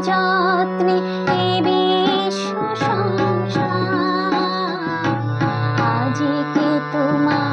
যত্নে এ বিশ্ব সংসার আজকে তোমার